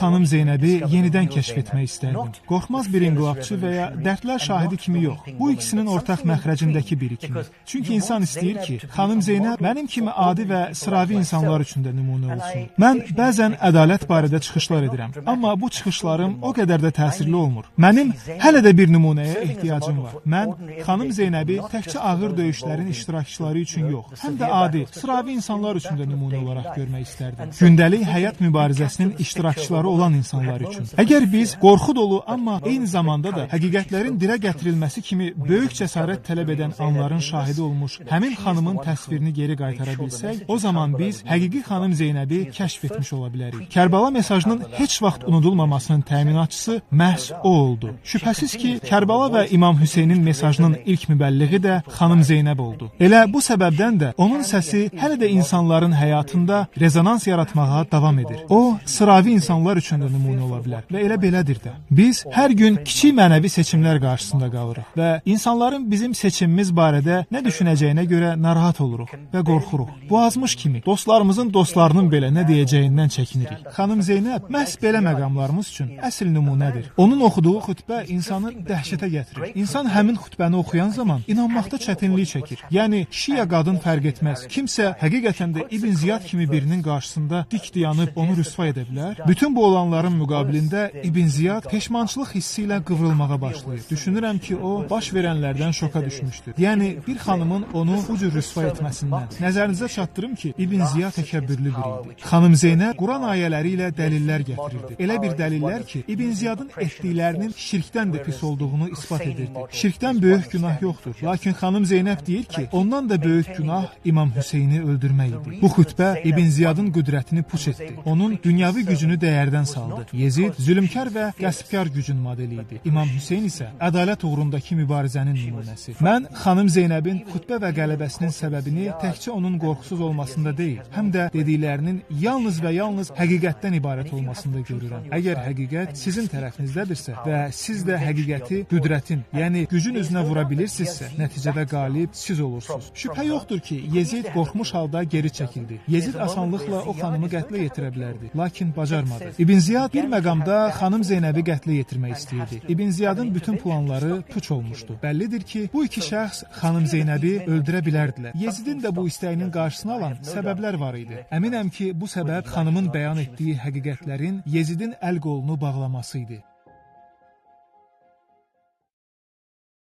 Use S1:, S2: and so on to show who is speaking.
S1: xanım Zeynəbi yenidən kəşf etmək istərdim. Qorxmaz bir inqilabçı və ya dərdlər şahidi kimi yox. Bu ikisinin ortaq məxrəcindəki biri kimi. Çünki insan istəyir ki, xanım Zeynəb mənim kimi adi və sıravi insanlar üçün də nümunə olsun. Mən bəzən ədalət barədə çıxışlar edirəm, amma bu çıxışlarım o qədər də təsirli olmur. Mənim hələ də bir nümunəyə ehtiyacım var. Mən xanım Zeynəbi təkcə ağır döyüşlərin iştirakçıları üçün yox, həm də adi, sıravi insanlar üçün də nümunə olaraq görmək istərdim. Gündəlik həyat mübarizəsinin iştirakçıları olan insanlar üçün. Əgər biz qorxu dolu, amma eyni zamanda da həqiqətlərin dilə gətirilməsi kimi böyük cəsarət tələb edən anların şahidi olmuş həmin xanımın təsvirini geri qaytara bilsək, o zaman biz həqiqi xanım Zeynəbi kəşf etmiş ola bilərik. Kərbala mesajının heç vaxt unudulmamasının təminatçısı məhz o oldu. Şübhəsiz ki, Kərbala və İmam Hüseynin mesajının ilk mübəlliği də xanım Zeynəb oldu. Elə bu səbəbdən də onun səsi hələ də insanların həyatında rezonans yaratmağa davam edir. O, sıravi insanlar üçün də nümunə ola bilər və elə belədir də. Biz hər gün kiçik mənəvi seçimlər qarşısında qalırıq və insanların bizim seçimimiz barədə nə düşünəcəyinə görə narahat oluruq və qorxuruq. Bu azmış kimi dostlarımızın dostlarının belə nə deyəcəyindən çəkinirik. Xanım Zeynəb məhz belə məqamlarımız üçün əsl nümunədir. Onun oxuduğu xütbə insanı dəhşətə gətirir. İnsan həmin xütbəni oxuyan zaman inanmaqda çətinlik çəkir. Yəni kişi ya qadın fərq etməz. Kimsə həqiqətən də İbn Ziyad kimi birinin qarşısında dik dayanıb onu rüsva edə bilər. Bütün bu olanların müqabilində İbn Ziyad peşmançılıq hissi ilə qıvrılmağa başlayır. Düşünürəm ki, o baş verənlərdən şoka düşmüşdür. Yəni bir xanımın onu bu cür rüsva etməsindən. Nəzərinizə çatdırım ki, İbn Ziyad təkəbbürlü biri idi. Xanım Zeynəb Quran ayələri ilə dəlillər gətirirdi. Elə bir dəlillər ki, İbn Ziyadın etdiklərinin şirkdən də pis olduğunu isbat edirdi. Şirkdən böyük günah yoxdur. Lakin xanım Zeynəb deyir ki, ondan da böyük günah İmam Hüseyni öldürmək idi. Bu xütbə İbn Ziyadın qüdrətini puç etdi. Onun dünyavi gücünü dəyərdən saldı. Yezid zülmkar və qəsbkar gücün modeli idi. İmam Hüseyn isə ədalət uğrundakı mübarizənin nümunəsi. Mən xanım Zeynəbin xütbə və qələbəsinin səbəbini təkcə onun qorxusuz olmasında deyil, həm də dediklərinin yalnız və yalnız həqiqətdən ibarət olmasında görürəm. Əgər həqiqət sizin tərəfinizdədirsə və siz də həqiqəti qüdrətin, yəni gücün üzünə vura bilirsinizsə, nəticədə qalib siz olursunuz. Şübhə yoxdur ki, Yezid qorxmuş halda geri çəkildi. Yezid asanlıqla o xanımı qətlə yetirə bilərdi, lakin bacarmadı. İbn Ziyad bir məqamda xanım Zeynəbi qətlə yetirmək istəyirdi. İbn Ziyadın bütün planları puç olmuşdu. Bəllidir ki, bu iki şəxs xanım Zeynəbi öldürə bilərdilər. Yezidin də bu istəyinin qarşısını alan səbəblər var idi. Əminəm ki, bu səbəb xanımın bəyan etdiyi həqiqətlərin Yezidin əl qolunu bağlaması idi.